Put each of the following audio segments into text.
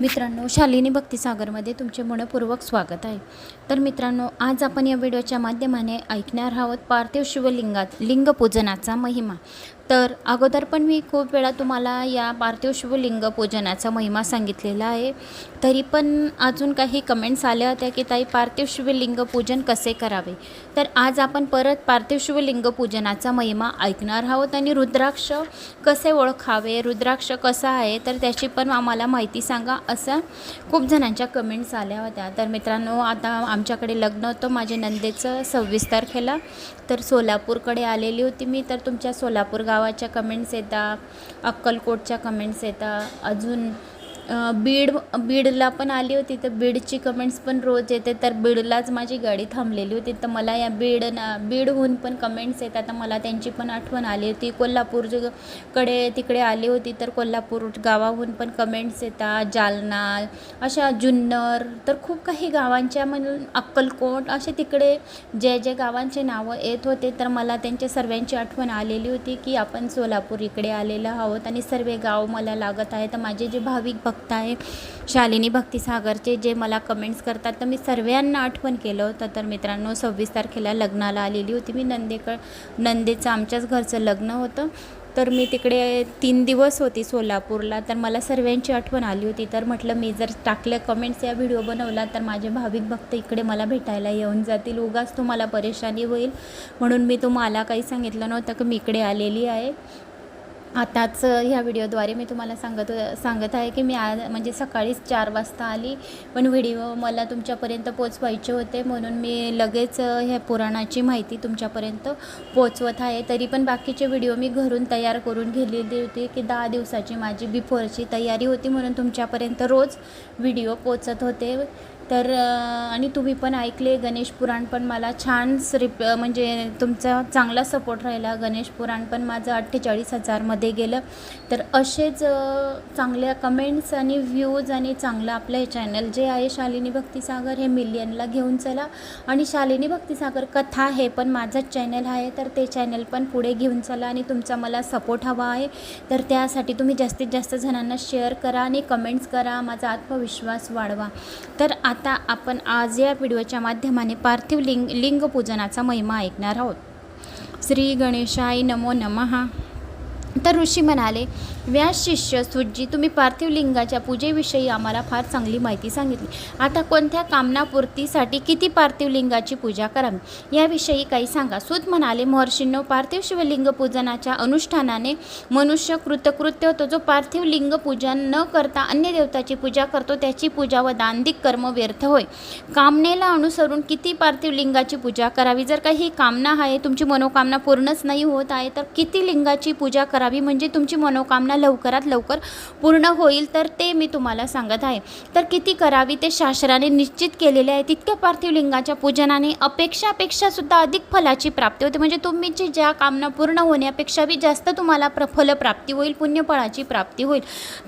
मित्रांनो शालिनी भक्तिसागरमध्ये तुमचे मनपूर्वक स्वागत आहे. तर मित्रांनो आज आपण या व्हिडिओच्या माध्यमाने ऐकणार आहोत पार्थिव शिवलिंगात लिंगपूजनाचा महिमा. तर अगोदर पण मी खूप वेळा तुम्हाला या पार्थिव शिवलिंग पूजनाचा महिमा सांगितलेला आहे. तरी पण अजून काही कमेंट्स आल्या होत्या की ताई पार्थिव शिवलिंग पूजन कसे करावे? तर आज आपण परत पार्थिव शिवलिंग पूजनाचा महिमा ऐकणार आहोत. आणि रुद्राक्ष कसे ओळखावे रुद्राक्ष कसा आहे तर त्याची पण आम्हाला माहिती सांगा असं खूप जणांच्या कमेंट्स आल्या होत्या. तर मित्रांनो आता आमच्याकडे लग्न होतं माझ्या नंदेचं सव्वीस तारखेला. तर सोलापूरकडे आलेली होती मी. तर तुमच्या सोलापूर गावाच्या कमेंट्स येतात अक्कलकोटच्या कमेंट्स येतात. अजून बीड बीडला पण आली होती तर बीडची कमेंट्स पण रोज येते. तर बीडलाच माझी गाडी थांबलेली होती. तर मला या बीड ना बीडहून पण कमेंट्स येतात. तर मला त्यांची पण आठवण आली होती. कोल्हापूरकडे तिकडे आली होती तर कोल्हापूर गावाहून पण कमेंट्स येतात. जालना अशा जुन्नर तर खूप काही गावांच्या म्हणून अक्कलकोट असे तिकडे जे जे गावांचे नावं येत होते तर मला त्यांच्या सर्वांची आठवण आलेली होती की आपण सोलापूर इकडे आलेलो आहोत आणि सर्व गाव मला लागत आहे. तर माझे जे भाविक भक्त आहे शालिनी भक्तिसागरचे जे मला कमेंट्स करतात तर मी सर्वांना आठवण केलं होतं. तर मित्रांनो सव्वीस तारखेला लग्नाला आलेली होती मी नंदेकड नंदेचं आमच्याच घरचं लग्न होतं. तर मी तिकडे तीन दिवस होती सोलापूरला तर मला सर्वांची आठवण आली होती. तर म्हटलं मी जर टाकल्या कमेंट्स या व्हिडिओ बनवला तर माझे भाविक भक्त इकडे मला भेटायला येऊन जातील. उगाच तुम्हाला परेशानी होईल. म्हणून मी तुम्हाला काही सांगितलं नव्हतं की मी इकडे आलेली आहे. आताच ह्या व्हिडिओद्वारे मी तुम्हाला सांगत सांगत आहे की मी आज म्हणजे सकाळीच चार वाजता आली पण व्हिडिओ मला तुमच्यापर्यंत पोचवायचे होते म्हणून मी लगेच ह्या पुराणाची माहिती तुमच्यापर्यंत पोचवत आहे. तरी पण बाकीचे व्हिडिओ मी घरून तयार करून घेतलेली होती की दहा दिवसाची माझी बिफोरची तयारी होती म्हणून तुमच्यापर्यंत रोज व्हिडिओ पोचत होते. तर आणि तुम्ही पण ऐकले गणेश पुराण पण मला छान रिप म्हणजे तुमचा चांगला सपोर्ट राहिला. गणेश पुराण पण माझं अठ्ठेचाळीस हजारमध्ये गेलं. तर असेच चांगल्या कमेंट्स आणि व्ह्यूज आणि चांगलं आपलं हे चॅनल जे आहे शालिनी भक्तिसागर हे मिलियनला घेऊन चला. आणि शालिनी भक्तिसागर कथा हे पण माझंच चॅनल आहे तर ते चॅनल पण पुढे घेऊन चला आणि तुमचा मला सपोर्ट हवा आहे. तर त्यासाठी तुम्ही जास्तीत जास्त जणांना शेअर करा आणि कमेंट्स करा. माझा आत्मविश्वास वाढवा. तर आ आता आपण आज या व्हिडिओच्या माध्यमाने पार्थिव लिंग लिंगपूजनाचा महिमा ऐकणार आहोत. श्री गणेशाय नमो नमः. तर ऋषी म्हणाले व्यास शिष्य सुजी तुम्ही पार्थिव लिंगाच्या पूजेविषयी आम्हाला फार चांगली माहिती सांगितली. आता कोणत्या कामनापूर्तीसाठी किती पार्थिव लिंगाची पूजा करावी? याविषयी काही सांगा. सूत म्हणाले महर्षींनो पार्थिव शिवलिंग पूजनाच्या अनुष्ठानाने मनुष्य कृतकृत्य होतो. जो पार्थिव लिंग पूजन न करता अन्य देवताची पूजा करतो त्याची पूजा व दांदिक कर्म व्यर्थ होय. कामनेला अनुसरून किती पार्थिव लिंगाची पूजा करावी? जर काही ही कामना आहे तुमची मनोकामना पूर्णच नाही होत आहे तर किती लिंगाची पूजा करावी? करावी. म्हणजे तुमची मनोकामना लवकरात लवकर पूर्ण होईल. तर ते मी तुम्हाला सांगत आहे. तर किती करावी ते शास्त्राने निश्चित केलेले आहे. तितक्या पार्थिव लिंगाच्या पूजनाने अपेक्षापेक्षा सुद्धा अधिक फलाची प्राप्ती होते. म्हणजे तुमची ज्या कामना पूर्ण होण्यापेक्षा बी जास्त तुम्हाला प्र फलप्राप्ती होईल पुण्यफळाची प्राप्ती होईल.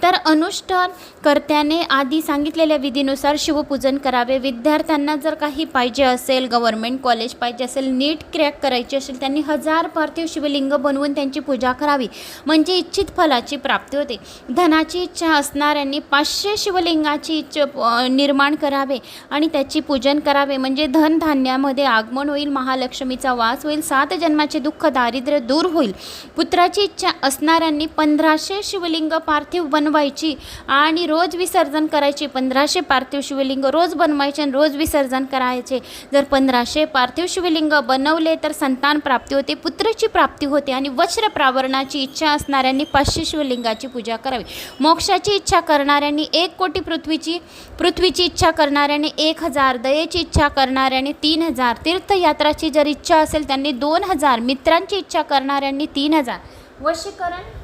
तर अनुष्ठान कर्त्याने आधी सांगितलेल्या विधीनुसार शिवपूजन करावे. विद्यार्थ्यांना जर काही पाहिजे असेल गव्हर्मेंट कॉलेज पाहिजे असेल नीट क्रॅक करायची असेल त्यांनी हजार पार्थिव शिवलिंग बनवून त्यांची पूजा करावी. म्हणजे इच्छित फलाची प्राप्ती होते. धनाची इच्छा असणाऱ्यांनी पाचशे शिवलिंगाची इच्छा निर्माण करावे आणि त्याची पूजन करावे. म्हणजे धनधान्यामध्ये आगमन होईल महालक्ष्मीचा वास होईल सात जन्माचे दुःख दारिद्र्य दूर होईल. पुत्राची इच्छा असणाऱ्यांनी पंधराशे शिवलिंग पार्थिव बनवायची आणि रोज विसर्जन करायची. पंधराशे पार्थिव शिवलिंग रोज बनवायचे आणि रोज विसर्जन करायचे. जर पंधराशे पार्थिव शिवलिंग बनवले तर संतान प्राप्ती होते पुत्राची प्राप्ती होते आणि वज्र प्रावरणाची इच्छा असणाऱ्यांनी पाचशे शिवलिंगाची पूजा करावी. मोक्षाची इच्छा करणाऱ्यांनी एक कोटी पृथ्वीची पृथ्वीची इच्छा करणाऱ्यांनी एक हजार दयेची इच्छा करणाऱ्यांनी तीन हजार. तीर्थयात्राची जर इच्छा असेल त्यांनी दोन हजार मित्रांची इच्छा करणाऱ्यांनी तीन हजार. वशीकरण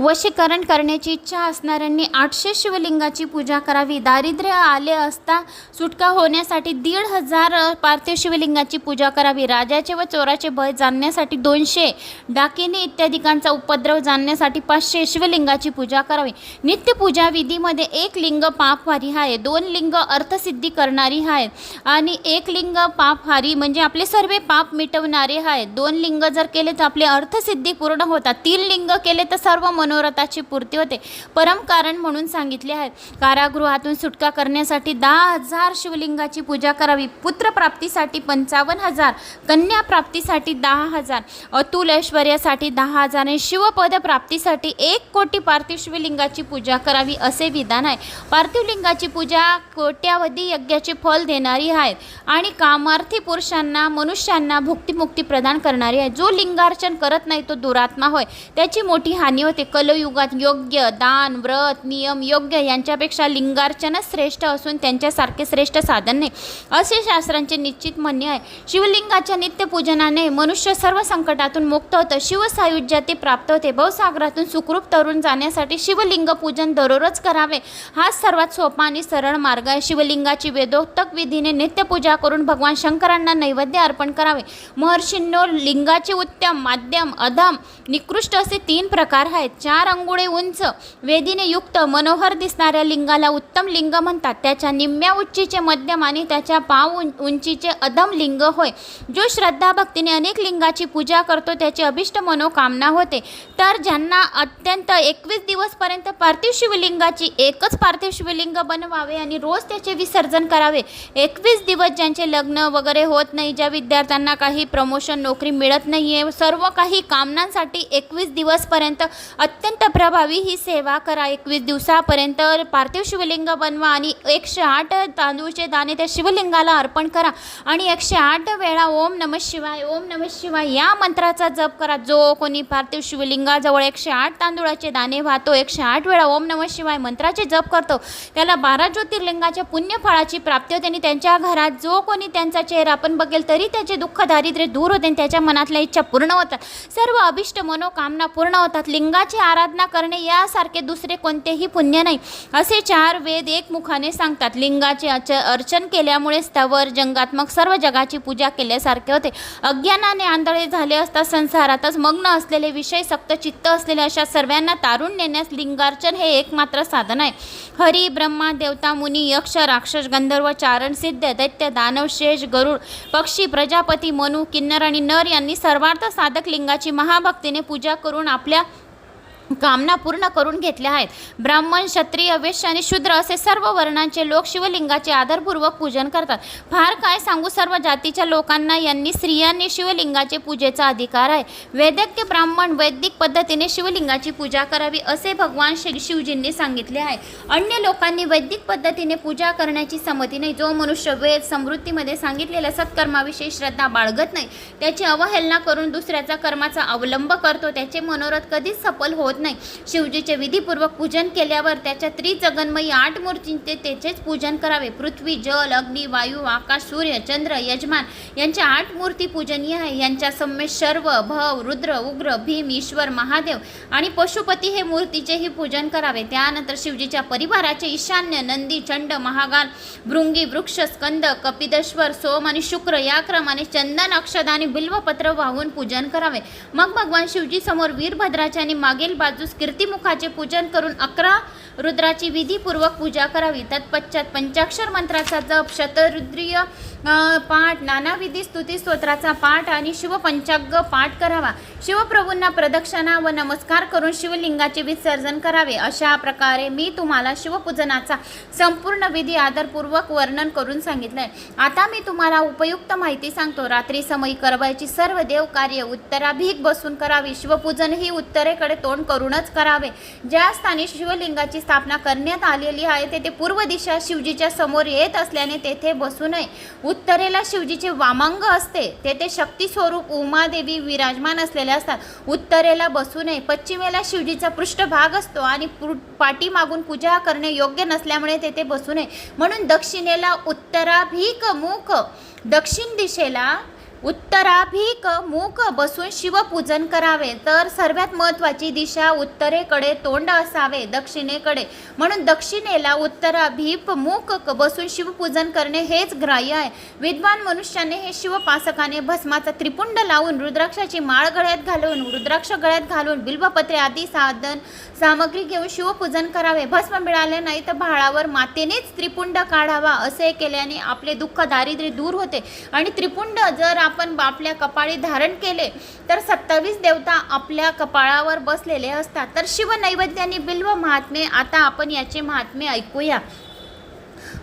वशीकरण करण्याची इच्छा असणाऱ्यांनी आठशे शिवलिंगाची पूजा करावी. दारिद्र्य आले असता सुटका होण्यासाठी दीड हजार पार्थिव शिवलिंगाची पूजा करावी. राजाचे व चोराचे भय जाणण्यासाठी दोनशे डाकिनी इत्यादिकांचा उपद्रव जाणण्यासाठी पाचशे शिवलिंगाची पूजा करावी. नित्यपूजा विधीमध्ये एक लिंग पापहारी आहे दोन लिंग अर्थसिद्धी करणारी आहे आणि एक लिंग पापहारी म्हणजे आपले सर्व पाप मिटवणारे आहेत दोन लिंग जर केले तर आपले अर्थसिद्धी पूर्ण होतात. तीन लिंग केले तर सर्व मनोरथाची पूर्ती होते. परम कारण म्हणून सांगितले आहे. कारागृहातून सुटका करण्यासाठी दहा हजार शिवलिंगाची पूजा करावी. पुत्रप्राप्तीसाठी पंचावन्न हजार कन्याप्राप्तीसाठी दहा हजार अतुल ऐश्वर्यासाठी दहा हजार आणि शिवपद प्राप्तीसाठी एक कोटी पार्थिव शिवलिंगाची पूजा करावी असे विधान आहे. पार्थिव लिंगाची पूजा कोट्यावधी यज्ञाचे फल देणारी आहे आणि कामार्थी पुरुषांना मनुष्यांना भुक्तिमुक्ती प्रदान करणारी आहे. जो लिंगार्चन करत नाही तो दुरात्मा होय. त्याची मोठी हानी होते. कलयुगात योग्य दान व्रत नियम योग्य यांच्यापेक्षा लिंगार्चनच श्रेष्ठ असून त्यांच्यासारखे श्रेष्ठ साधन नाही. असे शास्त्रांचे निश्चित म्हणणे आहे. शिवलिंगाच्या नित्यपूजनाने मनुष्य सर्व संकटातून मुक्त होतं. शिवसायुज्य ते प्राप्त होते. भवसागरातून सुखरूप तरुण जाण्यासाठी शिवलिंग पूजन दररोज करावे. हाच सर्वात सोपा आणि सरळ मार्ग आहे. शिवलिंगाची वेदोक्तक विधीने नित्यपूजा करून भगवान शंकरांना नैवेद्य अर्पण करावे. महर्षींनो लिंगाचे उत्तम माध्यम अधम निकृष्ट असे तीन प्रकार आहेत. चार अंगुळे उंच वेदीने युक्त मनोहर दिसणाऱ्या लिंगाला उत्तम लिंग म्हणतात. त्याच्या निम्म्या उंचीचे मध्यम आणि त्याच्या पाव उं- उंचीचे अधम लिंग होय. जो श्रद्धा भक्तीने अनेक लिंगाची पूजा करतो त्याची अभिष्ट मनोकामना होते. तर ज्यांना अत्यंत एकवीस दिवसपर्यंत पार्थिव शिवलिंगाची एकच पार्थिव शिवलिंग बनवावे आणि रोज त्याचे विसर्जन करावे एकवीस दिवस ज्यांचे लग्न वगैरे होत नाही ज्या विद्यार्थ्यांना काही प्रमोशन नोकरी मिळत नाही आहे सर्व काही कामनांसाठी एकवीस दिवसपर्यंत अत्यंत प्रभावी ही सेवा करा. एकवीस दिवसापर्यंत पार्थिव शिवलिंग बनवा आणि एकशे आठ तांदूळचे दाणे त्या शिवलिंगाला अर्पण करा. आणि एकशे आठ वेळा ओम नम शिवाय ओम नम शिवाय या मंत्राचा जप करा. जो कोणी पार्थिव शिवलिंगाजवळ एकशे आठ तांदूळाचे दाणे वाहतो एकशे आठ वेळा ओम नम शिवाय मंत्राचे जप करतो त्याला बारा ज्योतिर्लिंगाच्या पुण्यफळाची प्राप्ती होते आणि त्यांच्या घरात जो कोणी त्यांचा चेहरा आपण बघेल तरी त्याचे दुःख दारिद्र्य दूर होते आणि त्याच्या मनातल्या इच्छा पूर्ण होतात. सर्व अभिष्ट मनोकामना पूर्ण होतात. लिंगाची आराधना करणे यासारखे दुसरे कोणतेही पुण्य नाही. असे चार वेद एकमुखाने सांगतात. लिंगाचे अच अर्चन केल्यामुळे स्थवर जंगात्मक सर्व जगाची पूजा केल्यासारखे होते. अज्ञानाने आंधळे झाले असता संसारातच मग्न असलेले विषय सक्त चित्त असलेले अशा सर्वांना तारून नेण्यास लिंगार्चन हे एकमात्र साधन आहे. हरी ब्रह्मा देवता मुनी यक्ष राक्षस गंधर्व चारण सिद्ध दैत्य दानव शेष गरुड पक्षी प्रजापती मनु किन्नर आणि नर यांनी सर्वार्थ साधक लिंगाची महाभक्तीने पूजा करून आपल्या कामना पूर्ण करून घेतल्या आहेत. ब्राह्मण क्षत्रिय वेश्य आणि शूद्र असे सर्व वर्णांचे लोक शिवलिंगाचे आदरपूर्वक पूजन करतात. फार काय सांगू सर्व जातीच्या लोकांना यांनी स्त्रियांनी शिवलिंगाचे पूजेचा अधिकार आहे. वैद्यक्य ब्राह्मण वैदिक पद्धतीने शिवलिंगाची पूजा करावी असे भगवान श्री शिवजींनी सांगितले आहे. अन्य लोकांनी वैदिक पद्धतीने पूजा करण्याची संमती नाही. जो मनुष्य वेद समृद्धीमध्ये सांगितलेल्या सत्कर्माविषयी श्रद्धा बाळगत नाही त्याची अवहेलना करून दुसऱ्याचा कर्माचा अवलंब करतो त्याचे मनोरथ कधीच सफल होत नाही. शिवजीचे विधीपूर्वक पूजन केल्यावर त्याच्या त्रिजगन्मयी आठ मूर्तींचे त्याचेच पूजन करावे. पृथ्वी जल अग्नी वायू आकाश सूर्य चंद्र यजमान यांच्या आठ मूर्ती पूजनीय आहे. यांच्या सम्मेत शर्व भव रुद्र उग्र भीम ईश्वर महादेव आणि पशुपती हे मूर्तीचेही पूजन करावे. त्यानंतर शिवजीच्या परिवाराचे ईशान्य नंदी चंड महागाल भृंगी वृक्ष स्कंद कपिदेश्वर सोम आणि शुक्र या क्रमाने चंदन अक्षद आणि बिल्वपत्र वाहून पूजन करावे. मग भगवान शिवजी समोर वीरभद्राच्या आणि मागील बाजूस कीर्तिमुखाचे पूजन करून अकरा रुद्राची विधीपूर्वक पूजा करावी. तत्पश्चात पंचाक्षर मंत्राचा जप शतरुद्रीय पाठ नानाविधी स्तुती स्तोत्राचा पाठ आणि शिवपंचांग पाठ करावा. शिवप्रभूंना प्रदक्षिणा व नमस्कार करून शिवलिंगाचे विसर्जन करावे. अशा प्रकारे मी तुम्हाला शिवपूजनाचा संपूर्ण विधी आदरपूर्वक वर्णन करून सांगितलंय. आता मी तुम्हाला उपयुक्त माहिती सांगतो. रात्री समयी करवायची सर्व देव कार्य उत्तराभिक बसून करावी. शिवपूजन ही उत्तरेकडे तोंड करूनच करावे. ज्या स्थानी शिवलिंगाची स्थापना करण्यात आलेली आहे तेथे पूर्व दिशा शिवजीच्या समोर येत असल्याने तेथे बसू नये. उत्तरेला शिवजीचे वामांग असते. तेथे शक्ती स्वरूप उमादेवी विराजमान असलेले असतात. उत्तरेला बसू नये. पश्चिमेला शिवजीचा पृष्ठभाग असतो आणि पाठीमागून पूजा करणे योग्य नसल्यामुळे तेथे बसू नये. म्हणून दक्षिणेला उत्तराभिक मुख दक्षिण दिशेला उत्तराभिक मुख बसून शिवपूजन करावे. तर सर्वात महत्त्वाची दिशा उत्तरेकडे तोंड असावे दक्षिणेकडे. म्हणून दक्षिणेला उत्तराभिप मुख बसून शिवपूजन करणे हेच ग्राह्य आहे. विद्वान मनुष्याने हे शिवपासकाने भस्माचा त्रिपुंड लावून रुद्राक्षाची माळ गळ्यात घालून रुद्राक्ष गळ्यात घालून बिल्वपत्रे आदी साधन सामग्री घेऊन शिवपूजन करावे. भस्म मिळाले नाही तर भाळावर मातेनेच त्रिपुंड काढावा असे केल्याने आपले दुःख दारिद्र्य दूर होते. आणि त्रिपुंड जर आपण आपण आपल्या कपाळी धारण केले तर सत्तावीस देवता आपल्या कपाळावर बसलेले असतात. तर शिवनैवेद्याने बिल्व महात्मे आता आपण याचे महात्मे ऐकूया.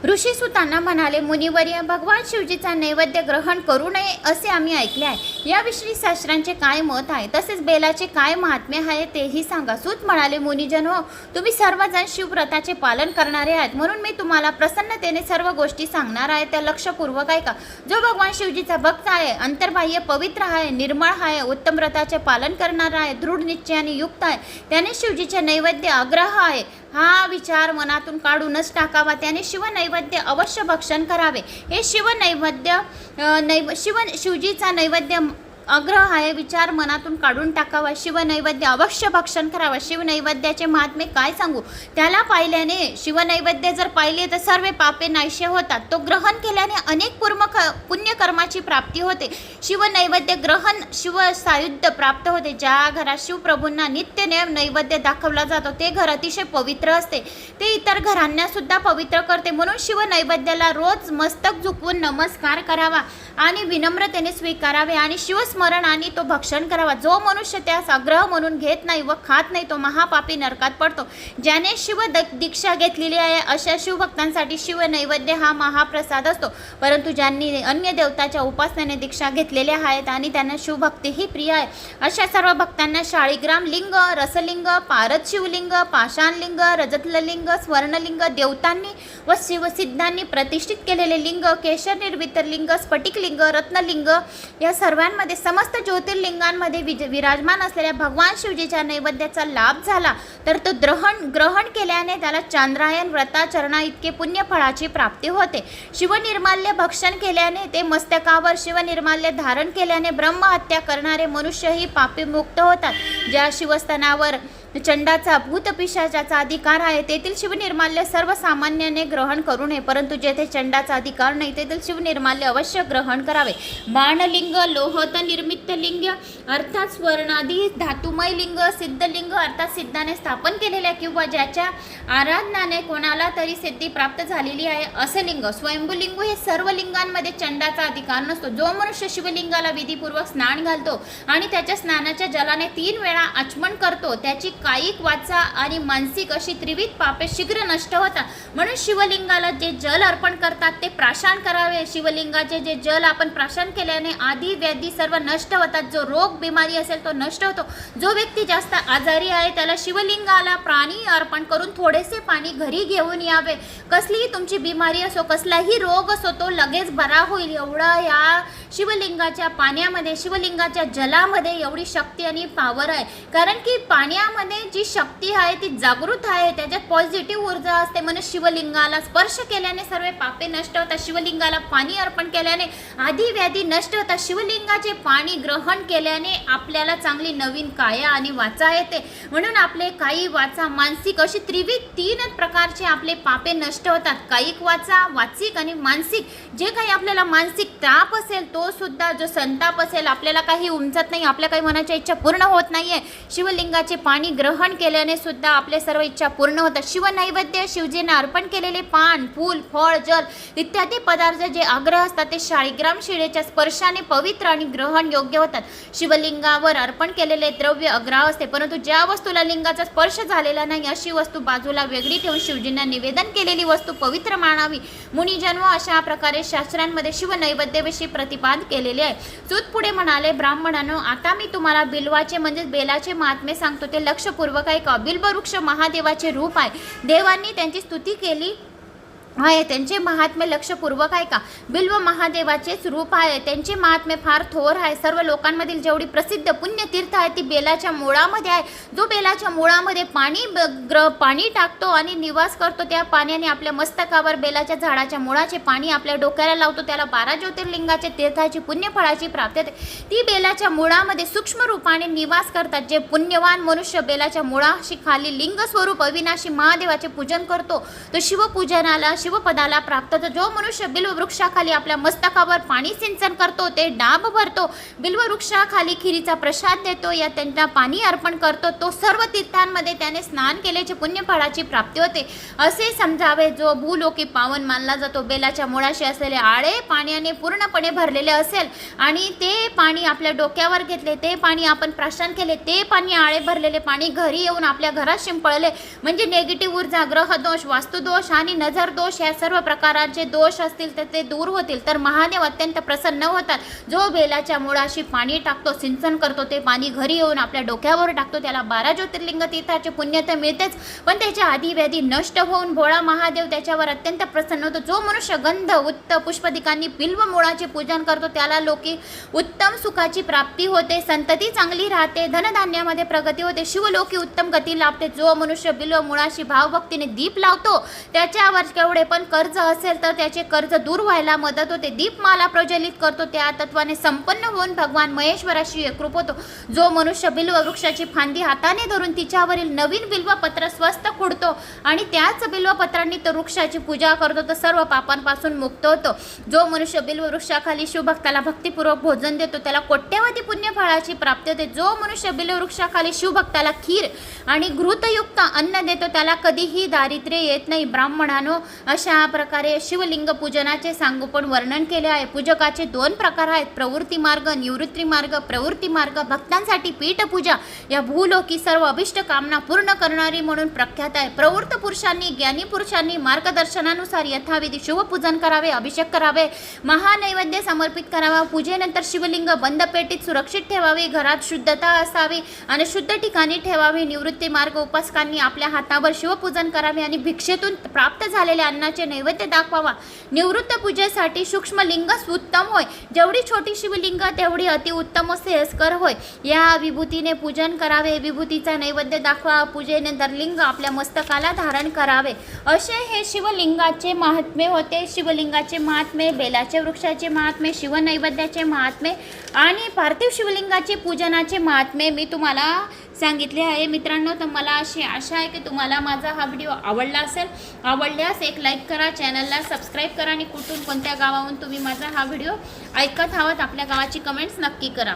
ऋषी सुतांना म्हणाले मुनिवर्य भगवान शिवजीचा नैवेद्य ग्रहण करू नये असे आम्ही ऐकले आहे. याविषयी शास्त्रांचे काय मत आहे? तसेच बेलाचे काय महात्म्य आहे तेही सांगा. सूत म्हणाले मुनिजन हो तुम्ही सर्वजण शिवव्रताचे पालन करणारे आहेत. म्हणून मी तुम्हाला प्रसन्नतेने सर्व गोष्टी सांगणार आहे. त्या लक्षपूर्वक ऐका. जो भगवान शिवजीचा भक्त आहे अंतर्बाह्य पवित्र आहे निर्मळ आहे उत्तम व्रताचे पालन करणारा आहे दृढ निश्चयाने युक्त आहे त्याने शिवजीचे नैवेद्य आग्रह आहे. हा विचार मनातून काढूनच टाकावा. त्याने शिवनैवेद्य अवश्य भक्षण करावे. हे शिवनैवेद्य नैव शिव शिवजीचा नैवेद्य आग्रह आहे विचार मनातून काढून टाकावा. शिवनैवेद्य अवश्य भक्षण करावा. शिवनैवेद्याचे महात्मे काय सांगू? त्याला पाहिल्याने शिवनैवेद्य जर पाहिले तर सर्व पापे नाहीशे होतात. तो ग्रहण केल्याने अनेक पूर्म पुण्यकर्माची प्राप्ती होते. शिवनैवेद्य ग्रहण शिव सायुध्य प्राप्त होते. ज्या घरात शिवप्रभूंना नित्यनेम नैवेद्य दाखवला जातो ते घर अतिशय पवित्र असते. ते इतर घरांनासुद्धा पवित्र करते. म्हणून शिवनैवेद्याला रोज मस्तक झुकवून नमस्कार करावा आणि विनम्रतेने स्वीकारावे आणि शिव स्मरण आणि तो भक्षण करावा. जो मनुष्य त्यास आग्रह म्हणून घेत नाही व खात नाही तो महापापी नरकात पडतो. ज्याने शिव दीक्षा घेतलेली आहे अशा शिवभक्तांसाठी शिव नैवेद्य हा महाप्रसाद असतो. परंतु ज्यांनी अन्य देवताच्या उपासनेने दीक्षा घेतलेल्या आहेत आणि त्यांना शिवभक्तीही प्रिय आहे अशा सर्व भक्तांना शाळीग्राम लिंग रसलिंग पारद शिवलिंग पाषाणलिंग रजतलिंग स्वर्णलिंग देवतांनी व शिवसिद्धांनी प्रतिष्ठित केलेले लिंग केशर निर्मित लिंग स्फटिकलिंग रत्नलिंग या सर्वांमध्ये समस्त ज्योतिर्लिंगांमध्ये विज विराजमान असलेल्या भगवान शिवजीच्या नैवेद्याचा लाभ झाला तर तो ग्रहण ग्रहण केल्याने त्याला चांद्रायन व्रताचरणा इतके पुण्यफळाची प्राप्ती होते. शिवनिर्माल्य भक्षण केल्याने ते मस्तकावर शिवनिर्माल्य धारण केल्याने ब्रह्महत्या करणारे मनुष्यही पापी मुक्त होतात. ज्या शिवस्थानावर चंडाचा भूतपिशाचाचा अधिकार आहे. तेथील शिवनिर्माल्य सर्वसामान्याने ग्रहण करू नये परंतु जेथे चंडाचा अधिकार नाही तेथील शिवनिर्माल्य अवश्य ग्रहण करावे. बाणलिंग लोहत निर्मित लिंग अर्थात स्वर्णादी धातुमय लिंग सिद्धलिंग अर्थात सिद्धाने स्थापन केलेल्या किंवा ज्याच्या आराधनाने कोणाला तरी सिद्धी प्राप्त झालेली आहे असे लिंग. स्वयंभूलिंग हे सर्व लिंगांमध्ये चंडाचा अधिकार नसतो. जो मनुष्य शिवलिंगाला विधीपूर्वक स्नान घालतो आणि त्याच्या स्नानाच्या जलाने तीन वेळा आचमन करतो त्याची कायिक वाचा आणि मानसिक अशी त्रिविध पापे शीघ्र नष्ट होतात. म्हणून शिवलिंगाला जे जल अर्पण करतात ते प्राशन करावे. शिवलिंगाचे जे जल आपण प्राशन केल्याने आधी व्याधी सर्व नष्ट होतात. जो रोग बिमारी असेल तो नष्ट होतो. जो व्यक्ती जास्त आजारी आहे त्याला शिवलिंगाला प्राणी अर्पण करून थोडेसे पाणी घरी घेऊन यावे. कसलीही तुमची बिमारी असो कसलाही रोग असो तो लगेच बरा होईल. एवढं या शिवलिंगाच्या पाण्यामध्ये शिवलिंगाच्या जलामध्ये एवढी शक्ती आणि पावर आहे. कारण की पाण्यामध्ये जी शक्ती आहे ती जागृत आहे त्याच्यात पॉझिटिव्ह ऊर्जा असते. म्हणून शिवलिंगाला स्पर्श केल्याने सर्व पापे नष्ट होतात. शिवलिंगाला पाणी अर्पण केल्याने आधी व्याधी नष्ट होतात. शिवलिंगाचे पाणी ग्रहण केल्याने आपल्याला चांगली नवीन काया आणि वाचा येते. म्हणून आपले काही वाचा मानसिक अशी त्रिविध तीन प्रकारचे आपले पापे नष्ट होतात. कायिक वाचा वाचिक आणि मानसिक. जे काही आपल्याला मानसिक ताप असेल तो सुद्धा जो संताप असेल आपल्याला काही उमजत नाही आपल्या काही मनाच्या इच्छा पूर्ण होत नाही आहे शिवलिंगाचे पाणी ग्रहण केल्याने सुद्धा आपले सर्व इच्छा पूर्ण होतात. शिवनैवेद्य शिवजीने अर्पण केलेले पान फूल फळ जल इत्यादी पदार्थ जे आग्रह असतात ते शाळीग्राम शिळेच्या स्पर्शाने पवित्र आणि ग्रहण योग्य होतात. शिवलिंगावर अर्पण केलेले द्रव्य अग्राह असते परंतु ज्या वस्तूला लिंगाचा स्पर्श झालेला नाही अशी वस्तू बाजूला वेगळी ठेवून शिवजींना निवेदन केलेली वस्तू पवित्र मानावी. मुनिजन्म अशा प्रकारे शास्त्रांमध्ये शिवनैवेद्याविषयी प्रतिपाद केलेले आहे. सूत पुढे म्हणाले ब्राह्मणांनो आता मी तुम्हाला बिल्वाचे म्हणजेच बेलाचे महात्मे सांगतो ते लक्षपूर्वक ऐका. बिल्बवृक्ष महादेवाचे रूप आहे. देवांनी त्यांची स्तुती केली आहे त्यांचे महात्म्य लक्षपूर्वक आहे का? बिल्व महादेवाचेच रूप आहे. त्यांचे महात्म्य फार थोर आहे. सर्व लोकांमधील जेवढी प्रसिद्ध पुण्यतीर्थ आहे ती बेलाच्या मुळामध्ये आहे. जो बेलाच्या मुळामध्ये पाणी ग्र पाणी टाकतो आणि निवास करतो त्या पाण्याने आपल्या मस्तकावर बेलाच्या झाडाच्या मुळाचे पाणी आपल्या डोक्याला लावतो. त्याला बारा ज्योतिर्लिंगाचे तीर्थाची पुण्यफळाची प्राप्ती होते. ती बेलाच्या मुळामध्ये सूक्ष्म रूपाने निवास करतात. जे पुण्यवान मनुष्य बेलाच्या मुळाशी खाली लिंग स्वरूप अविनाशी महादेवाचे पूजन करतो तो शिवपूजनाला शिवपदाला प्राप्त होतो. जो मनुष्य बिल्व वृक्षाखाली आपल्या मस्तकावर पाणी सिंचन करतो ते डाब भरतो. बिल्व वृक्षाखाली खिरीचा प्रसाद देतो या त्यांना पाणी अर्पण करतो. तो सर्व तीर्थांमध्ये त्याने स्नान केल्याचे पुण्यफळाची प्राप्ती होते. असे समजावे जो भूलोकी पावन मानला जातो. बेलाच्या मुळाशी असलेले आळे पाण्याने पूर्णपणे भरलेले असेल आणि ते पाणी आपल्या डोक्यावर घेतले ते पाणी आपण प्राशन केले ते पाणी आळे भरलेले पाणी घरी येऊन आपल्या घरात शिंपळले. म्हणजे नेगेटिव्ह ऊर्जा ग्रहदोष वास्तुदोष आणि नजर दोष या सर्व प्रकारांचे दोष असतील तर ते दूर होतील. तर महादेव अत्यंत प्रसन्न होतात. जो बेलाच्या मुळाशी पाणी टाकतो सिंचन करतो ते पाणी घरी येऊन आपल्या डोक्यावर टाकतो. त्याला बारा ज्योतिर्लिंग तीर्थाचे पुण्य तर मिळतेच. पण त्याच्या आधी व्याधी नष्ट होऊन भोळा महादेव त्याच्यावर अत्यंत प्रसन्न होतो. जो मनुष्य गंध उत्त पुष्पदिकांनी बिल्व मुळाचे पूजन करतो त्याला लोकी उत्तम सुखाची प्राप्ती होते. संतती चांगली राहते. धनधान्यामध्ये प्रगती होते. शिवलोकी उत्तम गती लाभते. जो मनुष्य बिल्व मुळाशी भावभक्तीने दीप लावतो त्याच्यावर केवढे पण कर्ज असेल तर त्याचे कर्ज दूर व्हायला मदत होते. दीपमाला प्रज्वलित करतो. त्या तत्वाने संपन्न होऊन भगवान महेश्वराशी एकरूप होतो. जो मनुष्य बिल्व वृक्षाची फांदी हाताने धरून तिच्यावरील नवीन बिल्वपत्र स्वस्त खुडतो आणि त्याच बिल्वपत्रांनी तो वृक्षाची पूजा करतो तर सर्व पापांपासून मुक्त होतो. जो मनुष्य बिल्व वृक्षाखाली शिवभक्ताला भक्तिपूर्वक भोजन देतो त्याला कोट्यवधी पुण्यफळाची प्राप्ती होते. जो मनुष्य बिल्व वृक्षाखाली शिवभक्ताला खीर आणि घृतयुक्त अन्न देतो त्याला कधीही दारिद्र्य येत नाही. ब्राह्मणानो अशा प्रकारे शिवलिंग पूजनाचे सांगोपण वर्णन केले आहे. पूजकाचे दोन प्रकार आहेत. प्रवृत्ती मार्ग निवृत्ती मार्ग प्रवृत्ती मार्ग. भक्तांसाठी पीठपूजा. या भूलोकी सर्व अभिष्ट कामना पूर्ण करणारी म्हणून प्रख्यात आहे. प्रवृत्त पुरुषांनी ज्ञानी पुरुषांनी मार्गदर्शनानुसार यथाविधी शिवपूजन करावे अभिषेक करावे महानैवेद्य समर्पित करावा. पूजेनंतर शिवलिंग बंद पेटीत सुरक्षित ठेवावे घरात शुद्धता असावी आणि शुद्ध ठिकाणी ठेवावे. निवृत्ती मार्ग उपासकांनी आपल्या हातावर शिवपूजन करावे आणि भिक्षेतून प्राप्त झालेल्या अन्नाचे नैवेद्य दाखवावा. निवृत्त पूजेसाठी सूक्ष्मलिंगच उत्तम होय. जेवढी छोटी शिवलिंग तेवढी अतिउत्तम व श्रेयस्कर होय. या विभूतीने पूजन करावे विभूतीचा नैवेद्य दाखवा पूजेनंतर लिंग आपल्या मस्तकाला धारण करावे. असे हे शिवलिंगाचे महात्मे होते. शिवलिंगाचे महात्मे बेलाचे वृक्षाचे महात्मे शिवनैवेद्याचे महात्मे आणि पार्थिव शिवलिंगाचे पूजनाचे महात्मे मी तुम्हाला सांगितले आहे. मित्रांनो तर मला अशी आशा आहे की तुम्हाला माझा हा व्हिडिओ आवडला असेल. आवडल्यास एक लाईक करा चॅनलला सबस्क्राईब करा आणि कुठून कोणत्या गावाहून तुम्ही माझा हा व्हिडिओ ऐकत आहात आपल्या गावाची कमेंट्स नक्की करा.